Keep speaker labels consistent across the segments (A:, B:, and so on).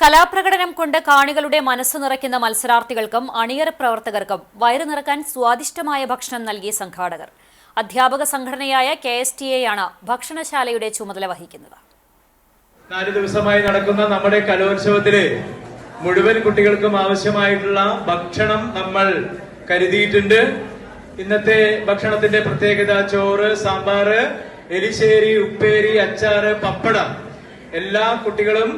A: കലാപ്രകടനം കൊണ്ട് കാണികളുടെ മനസ്സ് നിറയ്ക്കുന്ന മത്സരാർത്ഥികൾക്കും അണിയറ പ്രവർത്തകർക്കും വയറു നിറക്കാൻ സ്വാദിഷ്ടമായ ഭക്ഷണം നൽകിയ സംഘാടകർ. അധ്യാപക സംഘടനയായ കെ എസ് ടി എയാണ് ഭക്ഷണശാലയുടെ ചുമതല വഹിക്കുന്നത്.
B: നാല് ദിവസമായി നടക്കുന്ന നമ്മുടെ കലോത്സവത്തിൽ മുഴുവൻ കുട്ടികൾക്കും ആവശ്യമായിട്ടുള്ള ഭക്ഷണം നമ്മൾ കരുതിയിട്ടുണ്ട്. ഇന്നത്തെ ഭക്ഷണത്തിന്റെ പ്രത്യേകത ചോറ് സാമ്പാറ് എലിശ്ശേരി ഉപ്പേരി അച്ചാറ് പപ്പടം. എല്ലാ കുട്ടികളും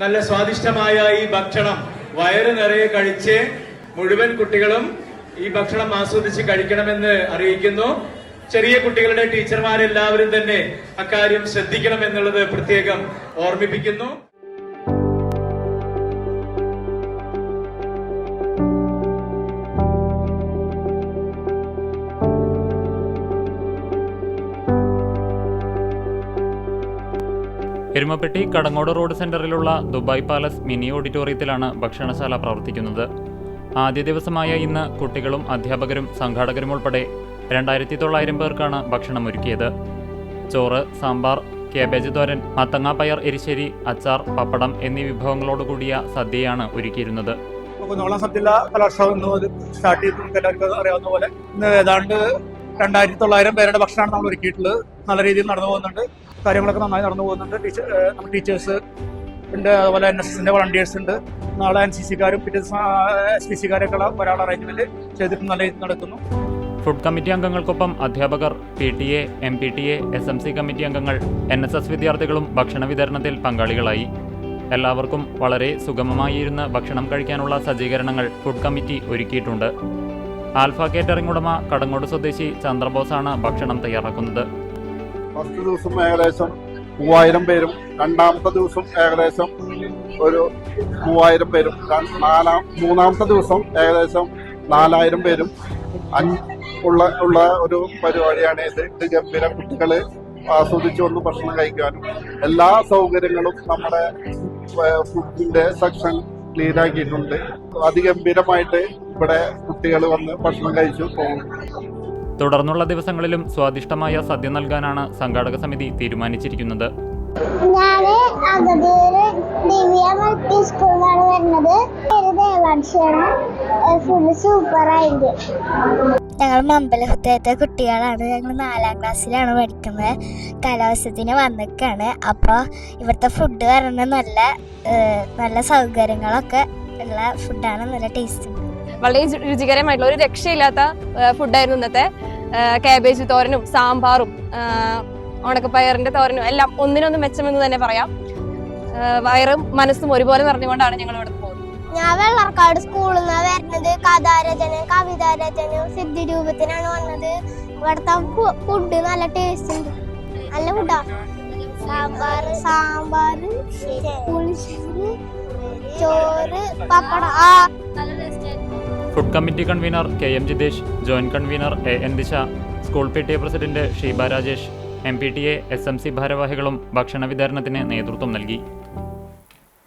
B: നല്ല സ്വാദിഷ്ടമായ ഈ ഭക്ഷണം വയറ് നിറയെ കഴിച്ച് മുഴുവൻ കുട്ടികളും ഈ ഭക്ഷണം ആസ്വദിച്ച് കഴിക്കണമെന്ന് അറിയിക്കുന്നു. ചെറിയ കുട്ടികളുടെ ടീച്ചർമാരെല്ലാവരും തന്നെ അക്കാര്യം ശ്രദ്ധിക്കണം എന്നുള്ളത് പ്രത്യേകം ഓർമ്മിപ്പിക്കുന്നു.
C: എരുമപ്പെട്ടി കടങ്ങോട് റോഡ് സെന്ററിലുള്ള ദുബായ് പാലസ് മിനി ഓഡിറ്റോറിയത്തിലാണ് ഭക്ഷണശാല പ്രവർത്തിക്കുന്നത്. ആദ്യ ദിവസമായ ഇന്ന് കുട്ടികളും അധ്യാപകരും സംഘാടകരും ഉൾപ്പെടെ രണ്ടായിരത്തി തൊള്ളായിരം പേർക്കാണ് ഭക്ഷണം ഒരുക്കിയത് ചോറ് സാമ്പാർ കേബേജ് തോരൻ മത്തങ്ങ പയർ എരിശ്ശേരി അച്ചാർ പപ്പടം എന്നീ വിഭവങ്ങളോട് കൂടിയ സദ്യയാണ് ഒരുക്കിയിരുന്നത്.
D: സ്റ്റാർട്ട് അറിയാവുന്ന പോലെ. ഏതാണ്ട് രണ്ടായിരത്തി തൊള്ളായിരം പേരുടെ ഭക്ഷണമാണ് നമ്മൾ ഒരുക്കിയിട്ടുള്ളത്. നല്ല രീതിയിൽ നടന്നു പോകുന്നുണ്ട്. കാര്യങ്ങളൊക്കെ നന്നായി നടന്നു പോകുന്നുണ്ട്. ടീച്ചർ നമ്മുടെ ടീച്ചേഴ്സ് ഉണ്ട്. അതുപോലെ എൻ എസ് എസിന്റെ വളണ്ടിയേഴ്സ് ഉണ്ട്. നാളെ എൻ സി സിക്കാരും പിന്നെ എസ് പി സിക്കാരൊക്കെ ഒരാൾ അറേഞ്ച്മെന്റ് ചെയ്തിട്ട് നല്ല രീതിയിൽ നടക്കുന്നു.
C: ഫുഡ് കമ്മിറ്റി അംഗങ്ങൾക്കൊപ്പം അധ്യാപകർ P T A M P T A S M C committee അംഗങ്ങൾ എൻ എസ് എസ് വിദ്യാർത്ഥികളും ഭക്ഷണ വിതരണത്തിൽ പങ്കാളികളായി. എല്ലാവർക്കും വളരെ സുഗമമായി ഇരുന്ന് ഭക്ഷണം കഴിക്കാനുള്ള സജ്ജീകരണങ്ങൾ ഫുഡ് കമ്മിറ്റി ഒരുക്കിയിട്ടുണ്ട്. ആൽഫ കേറ്ററിംഗ് ഉടമ കടങ്ങോട് സ്വദേശി ചന്ദ്രബോസാണ് ഭക്ഷണം തയ്യാറാക്കുന്നത്.
E: ഫസ്റ്റ് ദിവസം ഏകദേശം മൂവായിരം പേരും രണ്ടാമത്തെ ദിവസം ഏകദേശം ഒരു മൂവായിരം പേരും നാലാം മൂന്നാമത്തെ ദിവസം ഏകദേശം നാലായിരം പേരും അഞ്ച് ഉള്ള ഉള്ള ഒരു പരിപാടിയാണ് ഇത്. ഇത് ഗംഭീര ആസ്വദിച്ചു ആസ്വദിച്ചുകൊണ്ട് ഭക്ഷണം കഴിക്കാനും എല്ലാ സൗകര്യങ്ങളും നമ്മുടെ ഫുഡിന്റെ സെക്ഷൻ ക്ലീൻ ആക്കിയിട്ടുണ്ട്. അതിഗംഭീരമായിട്ട് ഇവിടെ കുട്ടികൾ വന്ന് ഭക്ഷണം കഴിച്ചു പോകുന്നു
C: തുടർന്നുള്ള ദിവസങ്ങളിലും സ്വാദിഷ്ടമായ സദ്യ നൽകാനാണ് സംഘാടക സമിതി തീരുമാനിച്ചിരിക്കുന്നത്.
F: ഞങ്ങൾ മമ്പലത്തെ കുട്ടികളാണ്. ഞങ്ങൾ നാലാം ക്ലാസ്സിലാണ് പഠിക്കുന്നത്. കലോത്സവത്തിന് വന്നിക്കാണ്. അപ്പോൾ ഇവിടുത്തെ ഫുഡ് പറഞ്ഞ നല്ല നല്ല സൗകര്യങ്ങളൊക്കെ ഉള്ള ഫുഡാണ് നല്ല ടേസ്റ്റ്
G: വളരെ രുചി- രുചികരമായിട്ടുള്ള ഒരു രക്ഷയില്ലാത്ത ഫുഡായിരുന്നു ഇന്നത്തെ കാബേജ് തോരനും സാമ്പാറും ഉണക്കപ്പയറിന്റെ തോരനും എല്ലാം ഒന്നിനൊന്ന് മെച്ചമെന്ന് തന്നെ പറയാം. വയറും മനസ്സും ഒരുപോലെ നിറഞ്ഞുകൊണ്ടാണ് ഞങ്ങൾ ഇവിടെ പോകുന്നത്.
F: ഞാൻ വെള്ളർക്കാട് സ്കൂളിൽ നിന്ന് വരുന്നത്. കഥാരചന കവിതാരചന സിദ്ധി രൂപത്തിനാണ് വന്നത്. ഇവിടുത്തെ ഫുഡ് നല്ല ടേസ്റ്റ് ഉണ്ട്. നല്ല ഫുഡാ സാമ്പാർ സാമ്പാർ പുളിശ്ശേരി ചോറ് ആ
C: food committee convener K M Jithesh joint convener A N Disha school P T A president Sheeba Rajesh M P T A S M C ഭാരവാഹികളും ഭക്ഷണ വിതരണത്തിന് നേതൃത്വം നൽകി.